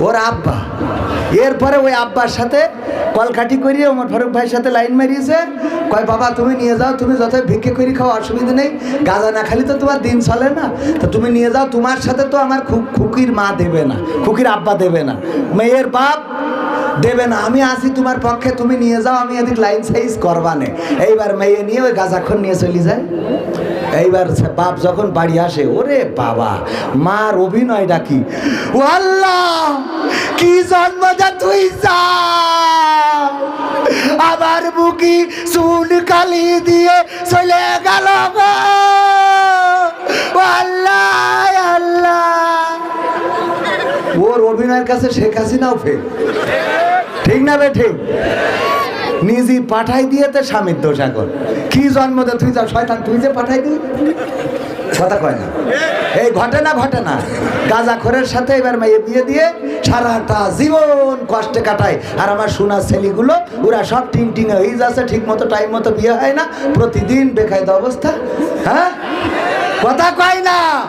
ওর আব্বা। এরপরে ওই আব্বার সাথে কলকাটি করিয়ে ওমর ফারুক ভাইয়ের সাথে লাইন মারিয়েছে। কয়, বাবা, তুমি নিয়ে যাও, তুমি যত ভিক্ষে করি খাও, অসুবিধা নেই। গাঁজা না খালি তো তোমার দিন চলে না। তো তুমি নিয়ে যাও, তোমার সাথে তো আমার খু- খুকির মা দেবে না, খুকির আব্বা দেবে না। মেয়ের বাপ দেবে না। আমি আসি তোমার পক্ষে, তুমি নিয়ে যাও, আমি এদিক লাইন সাইজ করবানে এইবার মেয়ে নিয়ে ওই গাঁজাক্ষণ নিয়ে চলে যায়। এইবার বাপ যখন বাড়ি আসে, ওরে বাবা, মার অভিনয় ডাকি ও আল্লাহ, কি জন্মটা তুই যা। আবার বুকি চুন কালি দিয়ে চলে গেল ওর অভিনয়ের কাছে শেখ হাসিনাও ফেল। ঠিক না বে ঠিক? নিজে পাঠাই দিয়ে স্বামীর দোষ এখন। কি জন্ম দে তুই যা, শয়তান, তুই যে পাঠাই দিলি। কথা কয় না। এই ঘটে না ঘটে না। গাজা খোরের সাথে এবার মেয়ে বিয়ে দিয়ে সারাটা জীবন কষ্টে কাটায়। আর আমার সোনা ছেলেগুলো, ওরা সব টিং টিং হয়ে যাচ্ছে ঠিক মতো টাইম মতো বিয়ে হয় না। প্রতিদিন বেকায়দা অবস্থা। হ্যাঁ? কথা কয় না।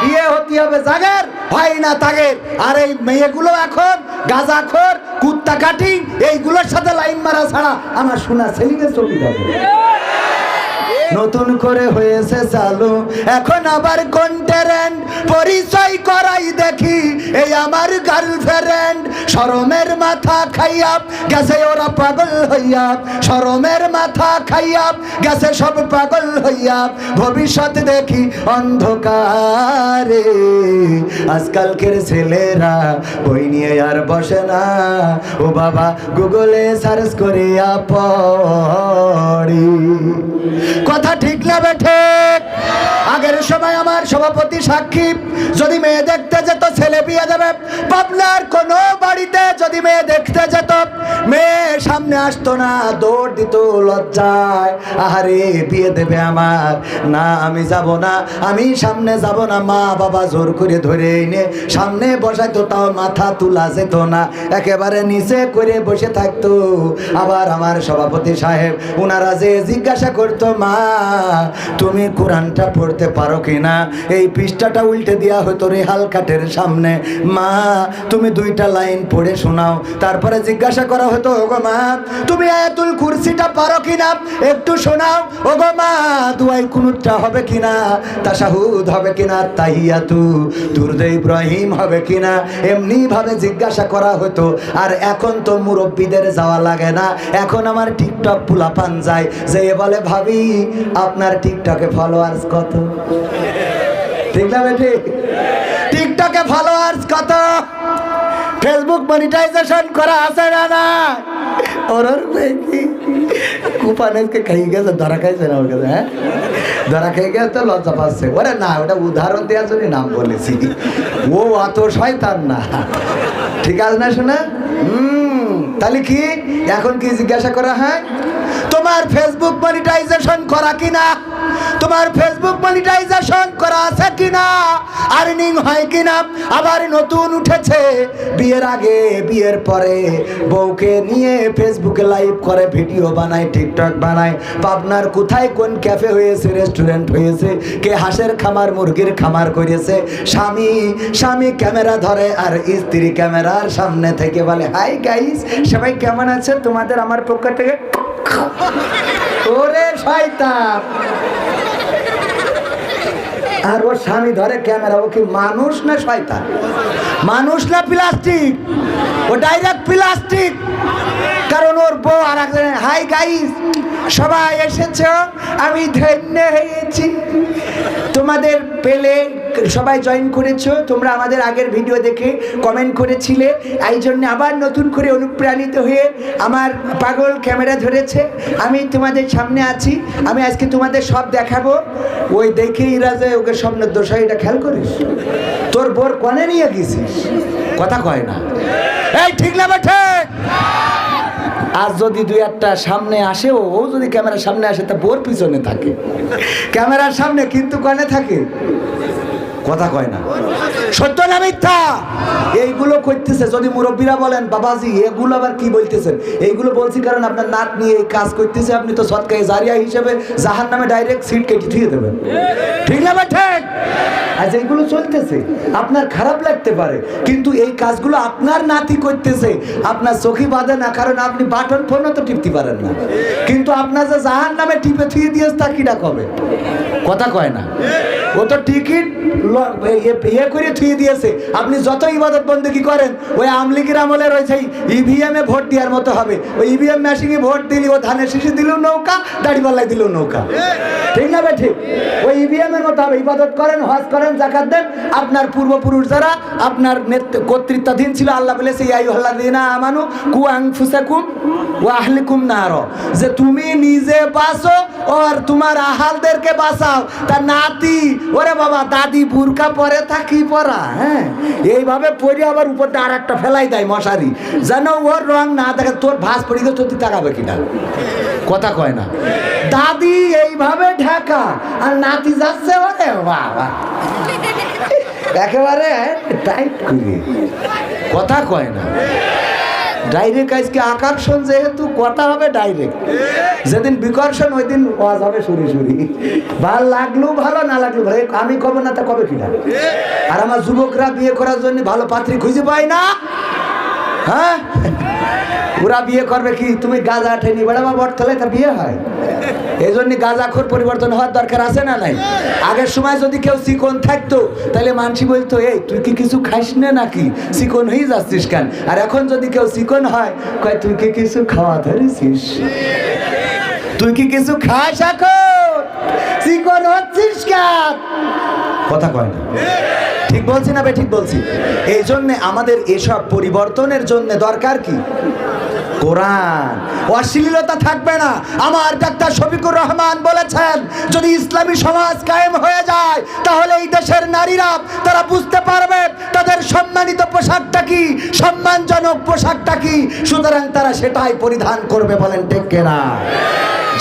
বিয়ে হতে হবে জাগের ভাই না তাগের। আর এই মেয়েগুলো এখন গাঁজাখোর কুত্তা কাটিং এইগুলোর সাথে লাইন মারা ছাড়া আমার সোনা ছেলেকে চলে যাবে নতুন করে হয়েছে চালু। এখন আবার কন্টেরেন্ট পরিচয় করাই দেখি। এই আমার গার্লফ্রেন্ড শরমের মাথা খাইয়া গেছে, ওরা পাগল হইয়া। শরমের মাথা খাইয়া গেছে, সব পাগল হইয়া। ভবিষ্যৎ দেখি অন্ধকারে। আজকালকের ছেলেরা বই নিয়ে আর বসে না। ও বাবা গুগলে সার্চ করিয়া পড়ি। কথা ঠিক না বেঠে আগের সময় আমার সভাপতি সাক্ষী, যদি মেয়ে দেখতে যেত, ছেলে বিয়ে দেবে। পাবনার কোনো বাড়িতে যদি মেয়ে দেখতে যেত, মেয়ে সামনে আসতো না, দৌড় দিত লজ্জায়। আহারে, বিয়ে দেবে আমার। না, আমি যাব না, আমি সামনে যাব না। মা বাবা জোর করে ধরে এনে সামনে বসাইতো, তাও মাথা তুলা যেত না। একেবারে নিচে করে বসে থাকতো। আবার আমার সভাপতি সাহেব ওনারা যে জিজ্ঞাসা করতো, মা, তুমি কোরআনটা পড়তে পারো কিনা? এই পৃষ্ঠাটা উল্টে দেওয়া হতো রেহাল কাঠের সামনে। মা, তুমি দুইটা লাইন পড়ে শোনাও। তারপরে জিজ্ঞাসা করা হতো, ওগো মা, তুমি আয়াতুল কুরসিটা পারো কিনা? একটু শোনাও, ওগো মা, দুয়াই কুনুতটা হবে কিনা? তাশাহুদ হবে কিনা? তাহিয়াতু, দুরুদ ইব্রাহিম হবে কিনা? এমনি ভাবে জিজ্ঞাসা করা হতো। আর এখন তো মুরব্বীদের যাওয়া লাগে না। এখন আমার টিকটক পুলাপান যায়। যে বলে, ভাবি, আপনার টিকটকে ফলোয়ার্স কত? ঠিক না বেটি? টিকটকে ফলোয়ার্স কত? ফেসবুক মনিটাইজেশন করা আছে না না ওর কি কুপানেসকে খাই গেছে, ধরা খাইছে না ওর কাছে হ্যাঁ? ধরা খেয়ে গেছে তো লজ্জা পাচ্ছে। ওরে না, ওটা উদাহরণ দেওয়ার জন্য নাম বলেছি। ও অত শয়তান না। ঠিক আছে না শোনা? তাহলে কি? এখন কি জিজ্ঞাসা করা হয়? তোমার ফেসবুক মনিটাইজেশন করা কিনা? তোমার ফেসবুক মনিটাইজেশন করা আছে কিনা? আর্নিং হয় কিনা? আবার নতুন উঠেছে। বিয়ের আগে, বিয়ের পরে বউকে নিয়ে ফেসবুকে লাইভ করে ভিডিও বানায় টিকটক বানায়। পাবনার কোথায় কোন ক্যাফে হয়েছে রেস্টুরেন্ট হয়েছে, কে হাঁসের খামার, মুরগির খামার করেছে? স্বামী স্বামী ক্যামেরা ধরে আর স্ত্রী ক্যামেরার সামনে থেকে বলে হাই গাইস সবাই কেমন আছে? তোমাদের আমার পক্ষ থেকে ওরে শয়তান! আর ওর স্বামী ধরে ক্যামেরা, ও কি মানুষ না শয়তান? মানুষ না প্লাস্টিক? ও ডাইরেক্ট প্লাস্টিক। কারণ ওর বউ আর হাই গাইস সবাই এসেছ? আমি ধন্য হয়েছি। তোমাদের পেলে সবাই জয়েন করেছ, তোমরা আমাদের আগের ভিডিও দেখে কমেন্ট করেছিলে, এই জন্য আবার নতুন করে অনুপ্রাণিত হয়ে আমার পাগল ক্যামেরা ধরেছে। আমি তোমাদের সামনে আছি, আমি আজকে তোমাদের সব দেখাবো। ওই দেখে ইরাজে ওকে স্বপ্নের দোষা এটা খেয়াল করিস? তোর বোর কনে নিয়ে গেছিস? কথা কয় না। এই, ঠিক না বেঠে আর যদি দুই একটা সামনে আসে, ও যদি ক্যামেরার সামনে আসে, তা বোর পিছনে থাকে। ক্যামেরার সামনে কিন্তু কনে থাকে। কথা কয় না। সত্য না মিথ্যা? এইগুলো করতেছে যদি মুরব্বীরা বলেন বাবাজি এগুলো আবার কি বলতেছেন? এইগুলো বলছি কারণ আপনার নাক নিয়ে এই কাজ করতেছে আপনি তো সৎকায় জারিয়া হিসেবে জাহান নামে ডাইরেক্ট সিট কেটে দিয়ে দেবেন। ঠিক না ঠিক? আজ এইগুলো চলতেছে। আপনার খারাপ লাগতে পারে কিন্তু এই কাজগুলো আপনার নাতি করতেছে। আপনার চোখে বাঁধে না কারণ আপনি বাটন ফোনও তো টিপতে পারেন না। কিন্তু আপনার যে জাহান নামে টিপে থুয়ে দিয়েছে তা কিনা কবে? কথা কয় না। ও তো টিকিট করে থুয়ে দিয়েছে। আপনি যত ইবাদত বন্দী করেন, ওই আমলিগির আমলে রয়েছে ইভিএম ভোট দেওয়ার মতো হবে। ওই ইভিএম মেশিনে ভোট দিলি, ও ধানের নৌকা নৌকা। ঠিক না বে ঠিক ওই ইভিএম এর মতো হবে ইবাদত করেন, হজ করেন, জাকাত দেন, আপনার পূর্বপুরুষ যারা, আপনার কর্তৃত্বাধীন ছিল, আল্লাহ বলেছে ইয়াই দিনা আমানু, কু ও আহলিকুম যে তুমি নিজে বাঁচো আর তোমার আহালদেরকে বাঁচাও। তা নাতি, ওরে বাবা, দাদি বুরকা পরে থাকি পরা হ্যাঁ? এইভাবে পরে আবার উপর আর একটা ফেলাই দেয় মশারি। যেন ওর রং না দেখে তোর ভাস পড়ি গেছে তুই তাকাবে কিনা? কথা কয় না। দাদি এইভাবে ঢাকা, আর নাতি যাচ্ছে ওরে বাবা। একেবারে টাইট করে। কথা কয় না। ডাইরেক্ট আজকে আকর্ষণ যেহেতু, কথা হবে ডাইরেক্ট যেদিন বিকর্ষণ ওই দিন ওয়াজ হবে সুরি সুরি। ভালো লাগল, ভালো না লাগল, ভাই, আমি কব না তা কবে কিনা? আর আমার যুবকরা বিয়ে করার জন্য ভালো পাত্রী খুঁজে পায় না? হ্যাঁ? ওরা বিয়ে করবে কি? তুমি গাঁজা ঠেনি বেড়াবা বটতলায় তার বিয়ে হয়। এই জন্য গাঁজাখোর পরিবর্তন হওয়ার দরকার আছে না নাই? আগের সময় যদি কেউ চিকন থাকতো, তাহলে মানসি বলতো, এই, তুই কি কিছু খাইস না নাকি? চিকন হয়ে যাচ্ছিস কেন? আর এখন যদি কেউ চিকন হয়, কয়, তুই কি কিছু খাওয়া ধরেছিস? তুই কি কিছু খাস এখন? চিকন হচ্ছিস কেন? কথা কয় না। ঠিক বলছি না বে, ঠিক বলছি। এই জন্যে আমাদের এসব পরিবর্তনের জন্য দরকার কি? কোরআন। অশ্লীলতা থাকবে না। আমার ডাক্তার শফিকুর রহমান বলেছেন, যদি ইসলামী সমাজ কায়েম হয়ে যায়, তাহলে এই দেশের নারীরা, তারা বুঝতে পারবে তাদের সম্মানিত পোশাকটা কি, সম্মানজনক পোশাকটা কি। সুতরাং তারা সেটাই পরিধান করবে বলেন ঠিক না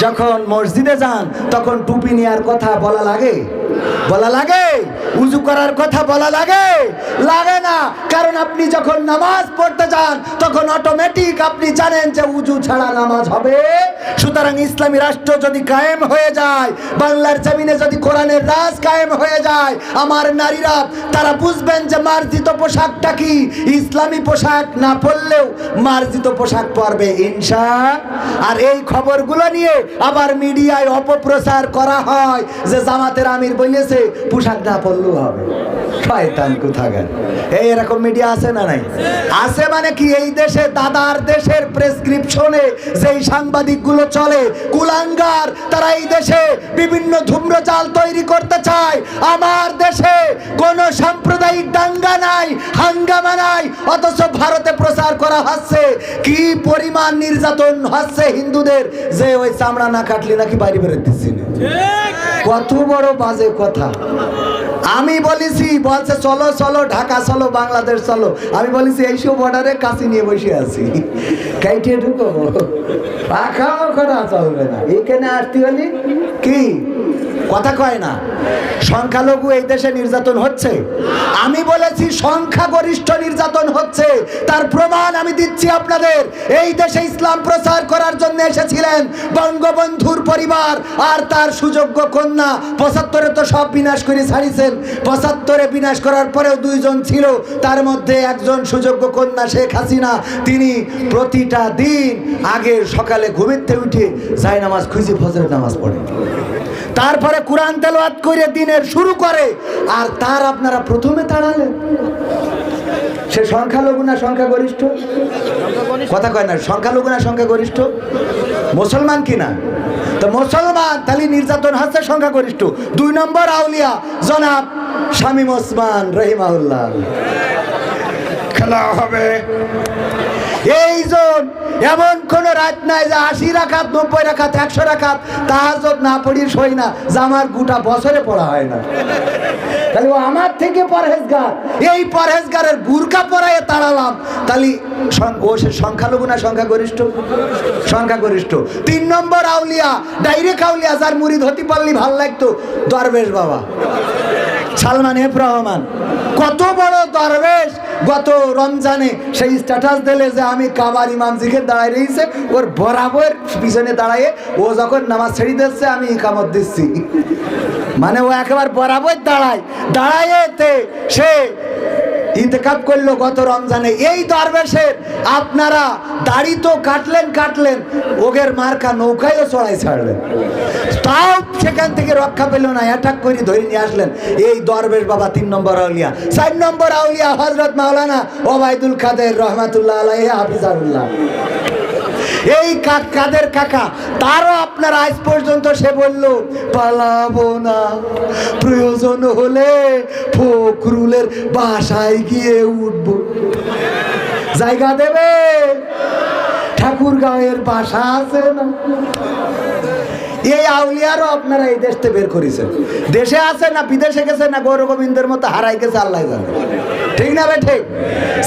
যখন মসজিদে যান, তখন টুপি নেওয়ার কথা বলা লাগে? বলা লাগে? উজু করার কথা বলা লাগে? লাগে না। কারণ আপনি যখন নামাজ পড়তে যান, তখন অটোমেটিক আপনি জানেন যে উজু ছাড়া নামাজ হবে। সুতরাং ইসলামী রাষ্ট্র যদি কায়েম হয়ে যায়, বাংলার জমিনে যদি কোরআনের রাজ কায়েম হয়ে যায়, আমার নারীরা, তারা বুঝবেন যে মার্জিত পোশাকটা কি? ইসলামী পোশাক না পরলেও মার্জিত পোশাক পরবে ইনশা। আর এই খবরগুলো নিয়ে আবার মিডিয়ায় অপপ্রচার করা হয় যে জামাতের আমির বলেছে পোশাক না পরলেও হবে। শয়তান এই এরকম মিডিয়া আছে না নাই? আছে মানে কি, এই দেশে, দাদার দেশের প্রেসক্রিপশনে চলে, কুলাঙ্গার, তারা এই দেশে বিভিন্ন তৈরি করতে চায়। আমার দেশে কোনো সাম্প্রদায়িক দাঙ্গা নাই, হাঙ্গামা নাই, অথচ ভারতে প্রচার করা হচ্ছে। কি পরিমাণ নির্যাতন হচ্ছে হিন্দুদের? যে ওই চামড়া না কাটলে নাকি বাড়ি বেরোতেছি না। কত বড় বাজে কথা। আমি বলেছি, বলছে, চলো চলো, ঢাকা, চলো, বাংলাদেশ, চলো। আমি বলেছি এইসব বর্ডারে কাছে নিয়ে বসে আছি। কাইটে ঢুকো পাখাও করা চলবে না। এখানে আসতে হলি কি? কথা কয় না। সংখ্যালঘু এই দেশে নির্যাতন হচ্ছে। আমি বলেছি সংখ্যাগরিষ্ঠ নির্যাতন হচ্ছে। তার প্রমাণ আমি দিচ্ছি আপনাদের। এই দেশে ইসলাম প্রচার করার জন্য এসেছিলেন বঙ্গবন্ধুর পরিবার আর তার সুযোগ্য কন্যা। পঁচাত্তরে তো সব বিনাশ করে ছাড়িছেন। পঁচাত্তরে বিনাশ করার পরেও দুইজন ছিল। তার মধ্যে একজন সুযোগ্য কন্যা শেখ হাসিনা। তিনি প্রতিটা দিন আগে সকালে ঘুমিতে উঠে যায় নামাজ খুঁজে ফজরের নামাজ পড়ে তারপরে কোরআন তেলাওয়াত করে দিনের শুরু করে, আর তার আপনারা প্রথমে তাড়ালেন। সে সংখ্যালঘু না সংখ্যাগরিষ্ঠ? কথা কয় না, সংখ্যালঘু না সংখ্যাগরিষ্ঠ? মুসলমান কিনা তো মুসলমান, তাহলে নির্যাতন হচ্ছে সংখ্যাগরিষ্ঠ। দুই নম্বর আউলিয়া, জনাব শামীম ওসমান রহিমাউল্লাহ খেলা হবে। এই জন এমন কোন রাত নাই যে আশি রাখাত, নব্বই রাখাত, একশো রাখাত তাহাজত না পড়ি সই না, যে আমার গোটা বছরে পড়া হয় না। তাহলে ও আমার থেকে পরহেজগার। এই পরহেজগারের বুরকা পরায় তাড়ালাম। তাহলে ও সে সংখ্যালঘু না সংখ্যাগরিষ্ঠ? সংখ্যাগরিষ্ঠ। তিন নম্বর আউলিয়া, ডাইরেক্ট আউলিয়া, যার মুড়ি হতে পারলি ভালো লাগতো, দরবেশ বাবা। সালমান এফ রহমান কত বড় দরবেশ, গত রমজানে সেই স্ট্যাটাস দিলে যে আমি কাবার ইমাম জিকে দাঁড়ায় রয়েছে, ওর বরাবর পিছনে দাঁড়ায় ও যখন নামাজ ছেড়ে দিচ্ছে, আমি ইকামত দিচ্ছি। মানে ও একেবারে বরাবর দাঁড়ায়। দাঁড়াইতে সে ইতেকাপ করল গত রমজানে। এই দরবেশের আপনারা দাড়ি তো কাটলেন কাটলেন, ওগের মার্কা নৌকায়ও চড়াই ছাড়লেন। তাও সেখান থেকে রক্ষা পেল না, অ্যাটাক করে ধরে নিয়ে আসলেন। এই দরবেশ বাবা তিন নম্বর আউলিয়া। চার নম্বর আউলিয়া হজরত মাওলানা ওবায়দুল খাদের রহমাতুল্লাহ আলাই হাফিজারুল্লাহ এই কা- কাদের কাকা? তারও আপনার আজ পর্যন্ত সে বলল, পালাবো না। প্রয়োজন হলে ফখরুলের বাসায় গিয়ে উঠব। জায়গা দেবে? ঠাকুর গাঁয়ের বাসা আছে না? এই আউলিয়ারও আপনারা এই দেশ থেকে বের করেছেন। দেশে আছে না, বিদেশে গেছে না গৌর গোবিন্দের মতো হারাই গেছে, আল্লাহ ঠিক না বে ঠিক?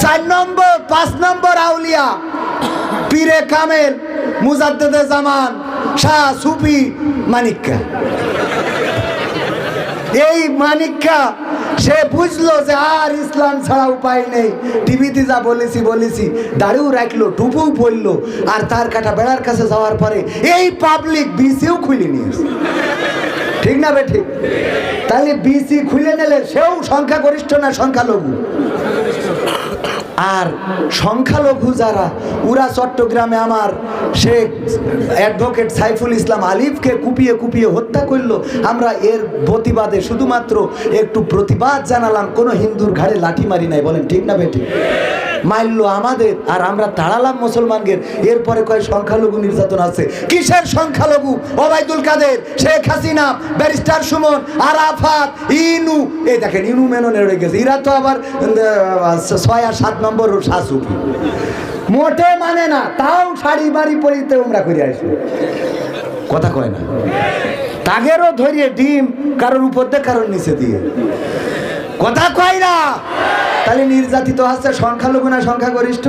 চার নম্বর, পাঁচ নম্বর আউলিয়া। পীরে কামেল, মুজাদ্দেদে জামান, শাহ সুফি মানিক্কা। এই মানিক্কা, সে বুঝলো যে আর ইসলাম ছাড়া উপায় নেই। টিভিতে যা বলেছি বলেছি। দাড়িও রাখল, টুপুও পড়ল আর তার কাটা বেড়ার কাছে যাওয়ার পরে এই পাবলিক বিসিও খুলে নিয়েছে ঠিক না বে ঠিক? তাহলে বিসি খুলে নিলে সেও সংখ্যাগরিষ্ঠ না সংখ্যালঘু? আর সংখ্যালঘু যারা উরা চট্টগ্রামে আমার শেখ অ্যাডভোকেট সাইফুল ইসলাম আলিফকে কুপিয়ে কুপিয়ে হত্যা করল। আমরা এর প্রতিবাদে শুধুমাত্র একটু প্রতিবাদ জানালাম, কোনো হিন্দুর ঘাড়ে লাঠি মারি নাই, বলেন ঠিক না বেটি মারলো আমাদের, আর আমরা তাড়ালাম মুসলমানদের। এরপরে কয় সংখ্যালঘু নির্যাতন আছে কিসের সংখ্যালঘু? ওবায়দুল কাদের, শেখ হাসিনা, ব্যারিস্টার সুমন, আরাফাত, ইনু। এই দেখেন, ইনু মেননে রয়ে গেছে। এরা তো আবার ছয় আর সাত নম্বর ওর শাশুড়ি। মোটে মানে না, তাও শাড়ি বাড়ি পরিতে আমরা করে আসি কথা কয় না। তাগেরও ধরিয়ে ডিম, কারোর উপর দিয়ে, কারোর নিচে দিয়ে। কথা কয় না। তাহলে নির্যাতিত হচ্ছে সংখ্যালঘু না সংখ্যাগরিষ্ঠ?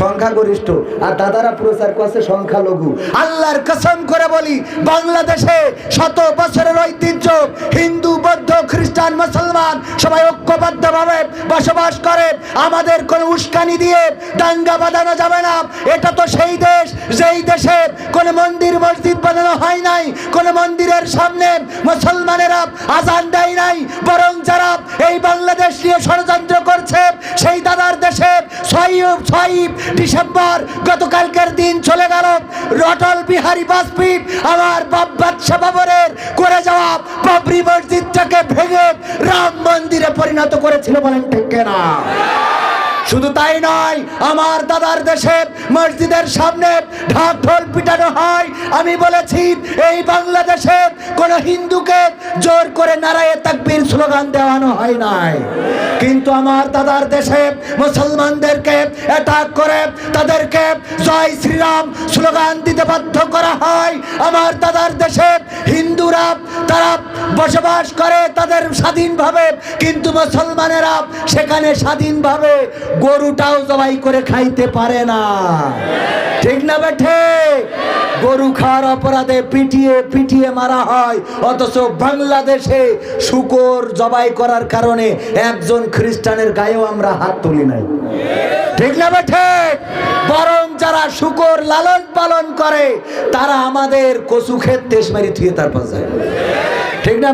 সংখ্যাগরিষ্ঠ। আর দাদারা প্রচার করছে সংখ্যালঘু। আল্লাহর কসম করে বলি, বাংলাদেশে শত বছরের ঐতিহ্য, হিন্দু, বৌদ্ধ, খ্রিস্টান, মুসলমান, সবাই ঐক্যবদ্ধভাবে বসবাস করে। আমাদের কোনো উস্কানি দিয়ে দাঙ্গা বাঁধানো যাবে না। এটা তো সেই দেশ, যেই দেশে কোনো মন্দির, মসজিদ বানানো হয় নাই। কোনো মন্দিরের সামনে মুসলমানেরা আজান দেয় নাই। বরং যারা এই বাংলাদেশ নিয়ে ষড়যন্ত্র করছে, সেই দাদার দেশে ডিসেম্বর গতকালকের দিন চলে গেল। রটল বিহারী বাজপেয়ী আমার বাপ বাদশা বাবরের করে যাওয়া বাবরি মসজিদটাকে ভেঙে রাম মন্দিরে পরিণত করেছিল বলেন ঠিক না শুধু তাই নয়, আমার দাদার দেশে মসজিদের সামনে ঢাক ঢোল পিটানো হয়। আমি বলেছি, এই বাংলাদেশে কোন হিন্দুকে জোর করে নারায়ে তাকবীর স্লোগান দেওয়ানো হয় নাই। কিন্তু আমার দাদার দেশে মুসলমানদেরকে অ্যাটাক করে, তাদেরকে জয় শ্রীরাম স্লোগান দিতে বাধ্য করা হয়। আমার দাদার দেশে হিন্দুরা, তারা বসবাস করে তাদের স্বাধীনভাবে, কিন্তু মুসলমানেরা সেখানে স্বাধীনভাবে গরুটাও জবাই করে খাইতে পারে না। ঠিক না বেঠে গরু খাওয়ার অপরাধে পিটিয়ে পিটিয়ে মারা হয়, অথচ বাংলাদেশে শুকর জবাই করার কারণে একজন খ্রিস্টানের গায়েও আমরা হাত তুলি নাই। ঠিক না বেঠে বরং যারা শুকর লালন পালন করে, তারা আমাদের কচু ক্ষেত দেশ মারি থুয়ে তারপর যায়। ঠিক না